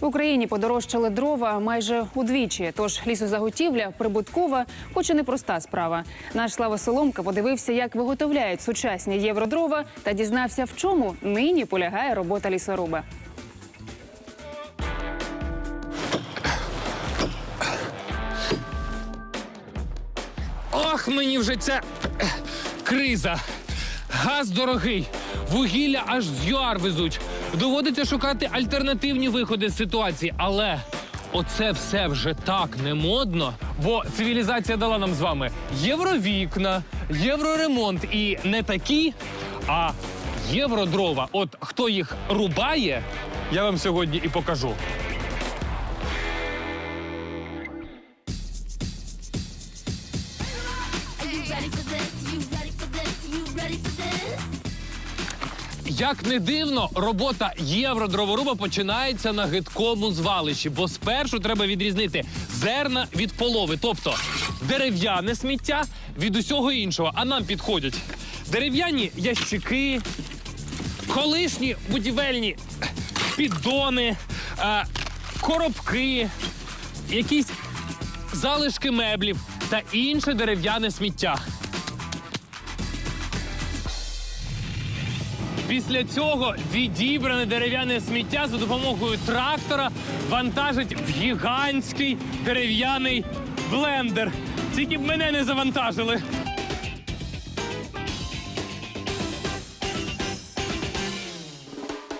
В Україні подорожчали дрова майже удвічі. Тож лісозаготівля прибуткова, хоч і непроста справа. Наш Слава Соломка подивився, як виготовляють сучасні євродрова, та дізнався, в чому нині полягає робота лісоруба. Ох, мені вже ця криза. Газ дорогий, вугілля аж з ЮАР везуть. Доводиться шукати альтернативні виходи з ситуації. Але оце все вже так не модно, бо цивілізація дала нам з вами євровікна, євроремонт і не такі, а євродрова. От хто їх рубає, я вам сьогодні і покажу. You ready for this? You ready for this? Як не дивно, робота євродроворуба починається на гидкому звалищі, бо спершу треба відрізнити зерна від полови, тобто дерев'яне сміття від усього іншого. А нам підходять дерев'яні ящики, колишні будівельні піддони, е, коробки, якісь залишки меблів та інше дерев'яне сміття. Після цього відібране дерев'яне сміття за допомогою трактора вантажить в гігантський дерев'яний блендер. Тільки б мене не завантажили.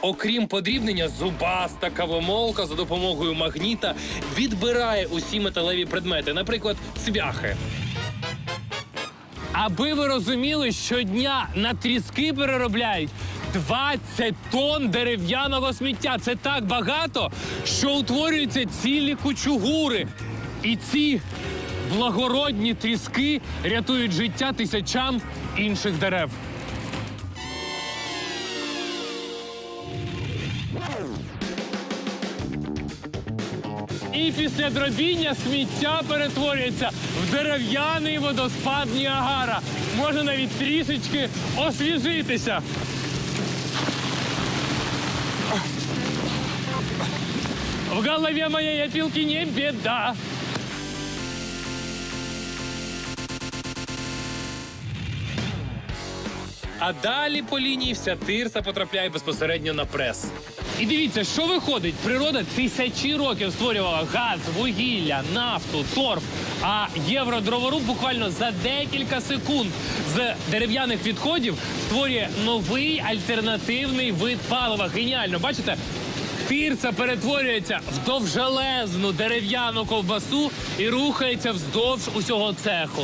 Окрім подрібнення, зубаста кавомолка за допомогою магніта відбирає усі металеві предмети, наприклад, цвяхи. Аби ви розуміли, щодня на тріски переробляють 20 тонн дерев'яного сміття. Це так багато, що утворюються цілі кучугури. І ці благородні тріски рятують життя тисячам інших дерев. І після дробіння сміття перетворюється в дерев'яний водоспад Ніагара. Можна навіть трішечки освіжитися. В голове моей опилки не беда. А далі по лінії вся тирса потрапляє безпосередньо на прес. І дивіться, що виходить. Природа тисячі років створювала газ, вугілля, нафту, торф. А євродроворуб буквально за декілька секунд з дерев'яних відходів створює новий альтернативний вид палива. Геніально, бачите? Тирса перетворюється в довжелезну дерев'яну ковбасу і рухається вздовж усього цеху.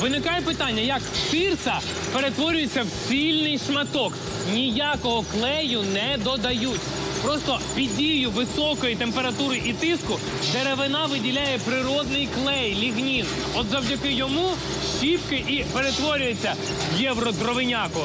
Виникає питання, як тирса перетворюється в цільний шматок. Ніякого клею не додають. Просто під дією високої температури і тиску деревина виділяє природний клей, лігнін. От завдяки йому щіпки і перетворюється в євродровиняку.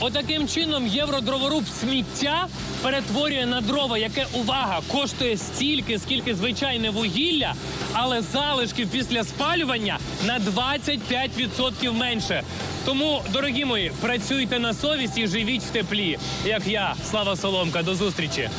Отаким чином євродроворуб сміття перетворює на дрова, яке увага коштує стільки, скільки звичайне вугілля, але залишків після спалювання на 25% менше. Тому, дорогі мої, працюйте на совість і живіть в теплі, як я, Слава Соломка. До зустрічі.